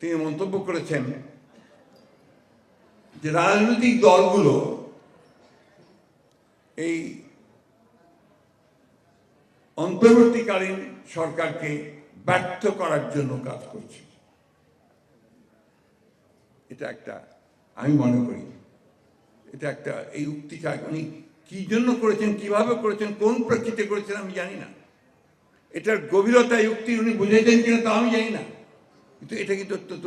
তিনি মন্তব্য করেছেন যে রাজনৈতিক দলগুলো এই অন্তর্বর্তীকালীন সরকারকে ব্যর্থ করার জন্য কাজ করছে। এটা একটা, আমি মনে করি, এটা একটা এই উক্তিটা উনি কি জন্য করেছেন, কীভাবে করেছেন, কোন প্রেক্ষিতে করেছেন আমি জানি না। এটার গভীরতা উক্তি উনি বুঝেছেন কিনা তা আমি জানি না। কিন্তু এটা কিন্তু অত্যন্ত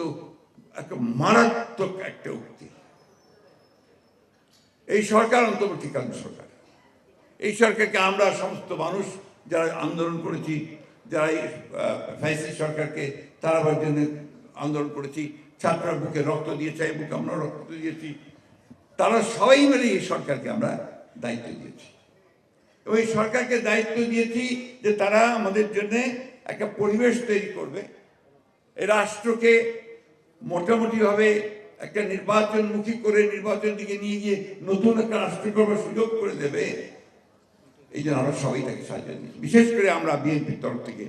একটা মারাত্মক একটা উক্তি। এই সরকার অন্তর্বর্তীকালীন সরকার। এই সরকারকে আমরা সমস্ত মানুষ যারা আন্দোলন করেছি, যারা ফ্যাসিস্ট সরকারকে তারাবার জন্য আন্দোলন করেছি, ছাত্ররা বুকে রক্ত দিয়েছে, এই বুকে আমরা রক্ত দিয়েছি, তারা সবাই মিলে এই সরকারকে আমরা দায়িত্ব দিয়েছি। এবং এই সরকারকে দায়িত্ব দিয়েছি যে তারা আমাদের জন্য একটা পরিবেশ তৈরি করবে রাষ্ট্রকে মোটামুটিভাবে একটা নির্বাচনমুখী করে নির্বাচন দিকে নিয়ে গিয়ে নতুন একটা রাষ্ট্র করবার সুযোগ করে দেবে, এই জন্য আমরা সবাই তাকে সাহায্য দিয়েছি বিশেষ করে আমরা বিএনপির তরফ থেকে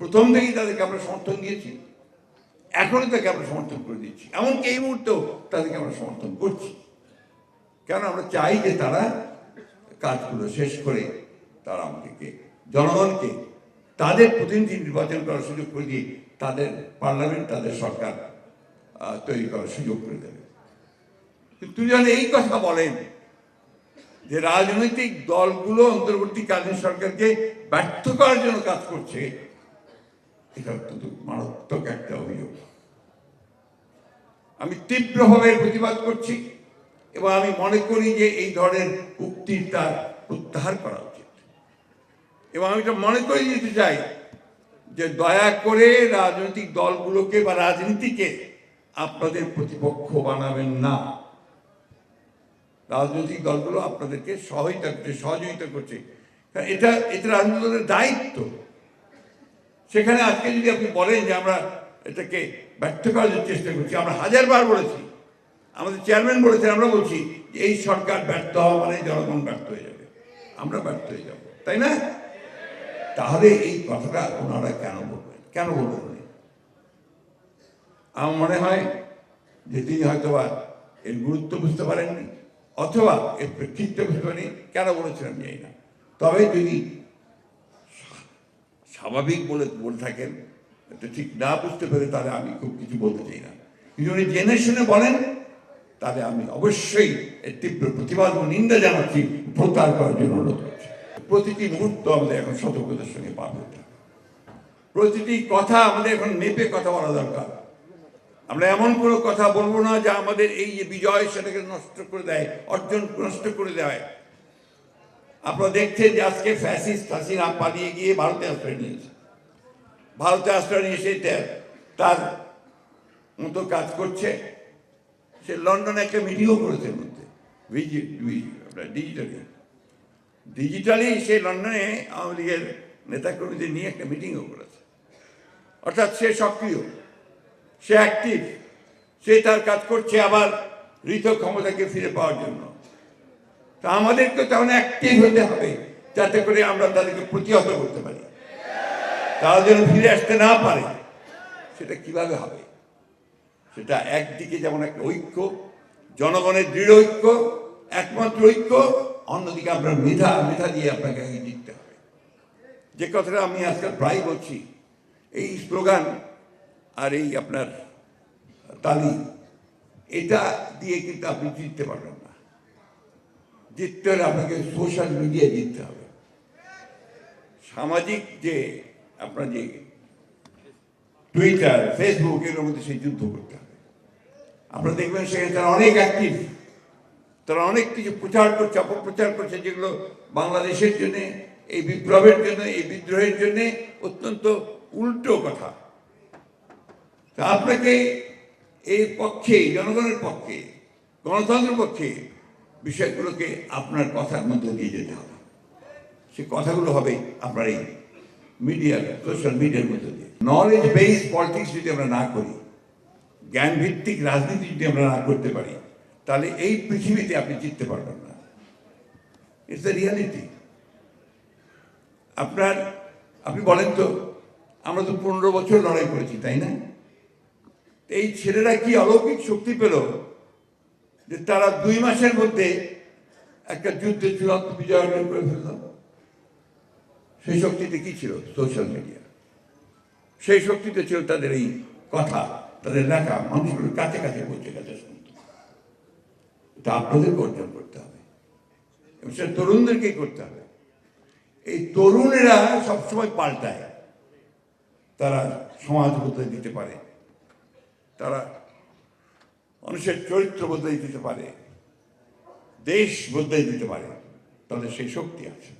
প্রথম থেকেই তাদেরকে আমরা সমর্থন দিয়েছি এখনও তাকে আমরা সমর্থন করে দিচ্ছি। এমনকি এই মুহূর্তেও তাদেরকে আমরা সমর্থন করছি। কেন আমরা চাই যে তারা কাজগুলো শেষ করে তারা আমাদেরকে, জনগণকে তাদের প্রতিনিধি নির্বাচন করার সুযোগ করে দিয়ে তাদের পার্লামেন্ট, তাদের সরকার তৈরি করার সুযোগ করে দেবে। কিন্তু যেন এই কথা বলেন যে রাজনৈতিক দলগুলো অন্তর্বর্তীকালীন সরকারকে ব্যর্থ করার জন্য কাজ করছে, এটা অত্যন্ত মারাত্মক একটা অভিযোগ। আমি তীব্রভাবে প্রতিবাদ করছি এবং আমি মনে করি যে এই ধরনের উক্তির তার প্রত্যাহার করা এবং আমি এটা মনে করে দিতে চাই যে দয়া করে রাজনৈতিক দলগুলোকে বা রাজনীতিকে আপনাদের প্রতিপক্ষ বানাবেন না। রাজনৈতিক দলগুলো আপনাদেরকে সহায়তা করছে, সহযোগিতা করছে। এটা এটা রাজনৈতিক দলের দায়িত্ব। সেখানে আজকে যদি আপনি বলেন যে আমরা এটাকে ব্যর্থ করার চেষ্টা করছি, আমরা হাজারবার বলেছি, আমাদের চেয়ারম্যান বলেছেন, আমরা বলছি এই সরকার ব্যর্থ হওয়া মানে জনগণ ব্যর্থ হয়ে যাবে। আমরা ব্যর্থ হয়ে যাব, তাই না? তাহলে এই কথাটা ওনারা কেন বলবেন? কেন বলবেন? আমার মনে হয় যে তিনি হয়তোবা এর গুরুত্ব বুঝতে পারেননি, অথবা এর প্রেক্ষিতটা বুঝতে কেন বলেছিলেন জানি না। তবে যদি স্বাভাবিক বলে বলে থাকেন এটা ঠিক না বুঝতে পেরে তাহলে আমি খুব কিছু বলতে চাই না। কিন্তু উনি জেনে শুনে বলেন, তাহলে আমি অবশ্যই এর তীব্র প্রতিবাদ ও নিন্দা জানাচ্ছি, প্রত্যাহার করার জন্য অনুরোধ করছি। প্রতিটি মুহূর্ত আমাদের এখন সতর্কতার সঙ্গে পার হবে। প্রতিটি কথা আমাদের এখন মেপে কথা বলা দরকার। আমরা এমন কোনো কথা বলব না যা আমাদের এই যে বিজয় সেটাকে নষ্ট করে দেয়, অর্জন নষ্ট করে দেয়। আপনারা দেখছেন যে আজকে ফ্যাসিস্ট হাসিনা পালিয়ে গিয়ে ভারতে আশ্রয় নিয়েছে। ভারতে আশ্রয় নিয়ে সে তার মতো কাজ করছে। সে লন্ডনে একটা মিটিংও করেছে মধ্যে। ডিজিটালি ডিজিটালি সে লন্ডনে আওয়ামী লীগের নেতাকর্মীদের নিয়ে একটা মিটিংও করেছে। অর্থাৎ সে সক্রিয়, সে অ্যাক্টিভ সে তার কাজ করছে আবার ঋত ক্ষমতাকে ফিরে পাওয়ার জন্য। তা আমাদেরকে তেমন অ্যাক্টিভ হতে হবে, যাতে করে আমরা তাদেরকে প্রতিহত করতে পারি। তারা যেন ফিরে আসতে না পারে, সেটা কীভাবে হবে? সেটা একদিকে যেমন একটা ঐক্য, জনগণের দৃঢ় ঐক্য, একমাত্র ঐক্য অন্যদিকে আপনার মেধা মেধা দিয়ে আপনাকে আগে জিততে হবে। যে কথাটা আমি আজকাল প্রায় বলছি, এই স্লোগান আর এই আপনার তালি, এটা দিয়ে কিন্তু আপনি জিততে পারবেন না। জিততে হলে আপনাকে সোশ্যাল মিডিয়ায় জিততে হবে। সামাজিক যে আপনার যে টুইটার ফেসবুক এর মধ্যে সেই যুদ্ধ করতে হবে। আপনারা দেখবেন সেখানে অনেক অ্যাক্টিভ তারা অনেক কিছু প্রচার করছে, অপপ্রচার করছে যেগুলো বাংলাদেশের জন্য, এই বিপ্লবের জন্য, এই বিদ্রোহের জন্য অত্যন্ত উল্টো কথা। তা আপনাকে এই পক্ষে জনগণের পক্ষে, গণতন্ত্রের পক্ষে বিষয়গুলোকে আপনার কথার মধ্যে দিয়ে যেতে হবে। সে কথাগুলো হবে আপনার এই মিডিয়ার সোশ্যাল মিডিয়ার মধ্যে দিয়ে। নলেজ বেসড পলিটিক্স যদি আমরা না করি জ্ঞান ভিত্তিক রাজনীতি যদি আমরা না করতে পারি তাহলে এই পৃথিবীতে আপনি জিততে পারবেন না। ইটস দ্য রিয়ালিটি আপনার, আপনি বলেন তো, আমরা তো পনেরো বছর লড়াই করেছি, তাই না? এই ছেলেরা কি অলৌকিক শক্তি পেল যে তারা দুই মাসের মধ্যে একটা যুদ্ধে চূড়ান্ত বিজয় অর্জন করে ফেলল? সেই শক্তিতে কি ছিল? সোশ্যাল মিডিয়া সেই শক্তিতে ছিল তাদের এই কথা, তাদের লেখা মানুষগুলোর কাছে কাছে পৌঁছে শুনত এটা আপনাদেরকে অর্জন করতে হবে। এবং সেটা তরুণদেরকেই করতে হবে। এই তরুণেরা সবসময় পাল্টায়। তারা সমাজ বদলে দিতে পারে। তারা মানুষের চরিত্র বদলে দিতে পারে। দেশ বদলে দিতে পারে। তাদের সেই শক্তি আছে।